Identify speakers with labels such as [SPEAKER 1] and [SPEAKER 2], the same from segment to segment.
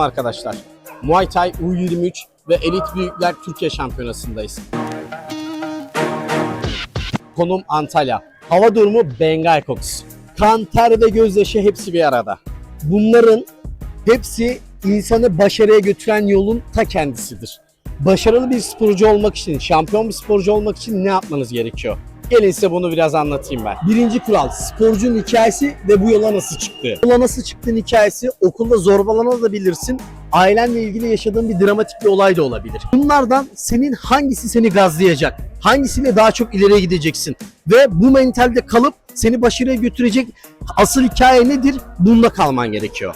[SPEAKER 1] Arkadaşlar, Muay Thai U23 ve Elit Büyükler Türkiye Şampiyonası'ndayız. Konum Antalya. Hava durumu Bengal kokusu. Kan, ter ve gözyaşı hepsi bir arada. Bunların hepsi insanı başarıya götüren yolun ta kendisidir. Başarılı bir sporcu olmak için, şampiyon bir sporcu olmak için ne yapmanız gerekiyor? Gelin size bunu biraz anlatayım ben. Birinci kural, sporcunun hikayesi ve bu yola nasıl çıktı. Yola nasıl çıktığın hikayesi, okulda zorbalanabilirsin, ailenle ilgili yaşadığın bir dramatik bir olay da olabilir. Bunlardan senin hangisi seni gazlayacak? Hangisiyle daha çok ileriye gideceksin? Ve bu mentalde kalıp seni başarıya götürecek asıl hikaye nedir? Bunda kalman gerekiyor.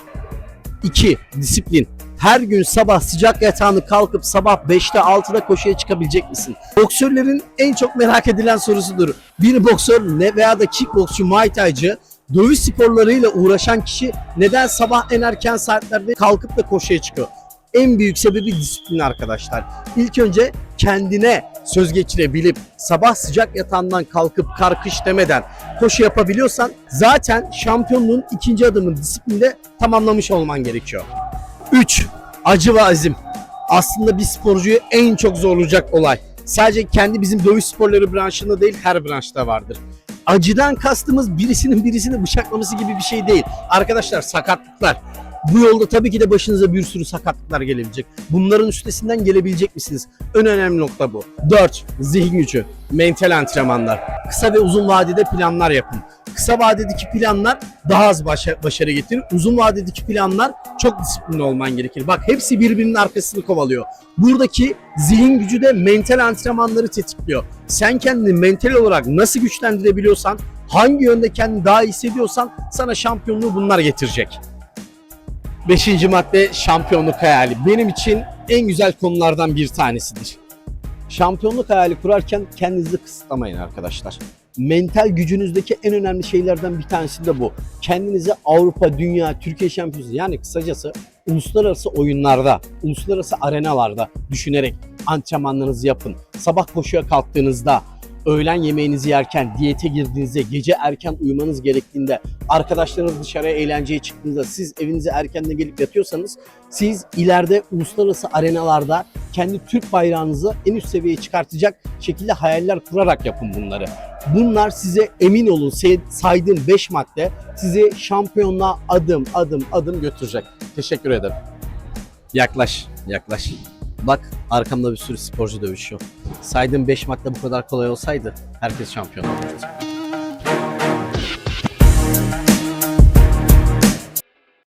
[SPEAKER 1] 2. Disiplin. Her gün sabah sıcak yatağını kalkıp sabah 5'te 6'da koşuya çıkabilecek misin? Boksörlerin en çok merak edilen sorusudur. Bir boksör ne veya da kickboksçu, muay thai'cı dövüş sporlarıyla uğraşan kişi neden sabah en erken saatlerde kalkıp da koşuya çıkıyor? En büyük sebebi disiplin arkadaşlar. İlk önce kendine söz geçirebilip sabah sıcak yatağından kalkıp kar kış demeden koşu yapabiliyorsan zaten şampiyonluğun ikinci adımını disiplinde tamamlamış olman gerekiyor. 3. Acı ve azim. Aslında bir sporcuyu en çok zorlayacak olay. Sadece kendi bizim dövüş sporları branşında değil her branşta vardır. Acıdan kastımız birisinin birisini bıçaklaması gibi bir şey değil. Arkadaşlar sakatlıklar. Bu yolda tabii ki de başınıza bir sürü sakatlıklar gelebilecek. Bunların üstesinden gelebilecek misiniz? En önemli nokta bu. 4. Zihin gücü. Mental antrenmanlar. Kısa ve uzun vadede planlar yapın. Kısa vadedeki planlar daha az başa- başarı getirir. Uzun vadedeki planlar çok disiplinli olman gerekir. Bak hepsi birbirinin arkasını kovalıyor. Buradaki zihin gücü de mental antrenmanları tetikliyor. Sen kendini mental olarak nasıl güçlendirebiliyorsan, hangi yönde kendini daha iyi hissediyorsan sana şampiyonluğu bunlar getirecek. Beşinci madde şampiyonluk hayali. Benim için en güzel konulardan bir tanesidir. Şampiyonluk hayali kurarken kendinizi kısıtlamayın arkadaşlar. Mental gücünüzdeki en önemli şeylerden bir tanesi de bu. Kendinizi Avrupa, Dünya, Türkiye şampiyonu yani kısacası uluslararası oyunlarda, uluslararası arenalarda düşünerek antrenmanlarınızı yapın. Sabah koşuya kalktığınızda, öğlen yemeğinizi yerken, diyete girdiğinizde, gece erken uyumanız gerektiğinde, arkadaşlarınız dışarıya eğlenceye çıktığınızda, siz evinize erkenden gelip yatıyorsanız, siz ileride uluslararası arenalarda kendi Türk bayrağınızı en üst seviyeye çıkartacak şekilde hayaller kurarak yapın bunları. Bunlar size emin olun say- saydığım 5 madde sizi şampiyonluğa adım adım adım götürecek. Teşekkür ederim. Yaklaş, yaklaş. Bak arkamda bir sürü sporcu dövüşüyor. Saydığım 5 madde bu kadar kolay olsaydı herkes şampiyon olurdu.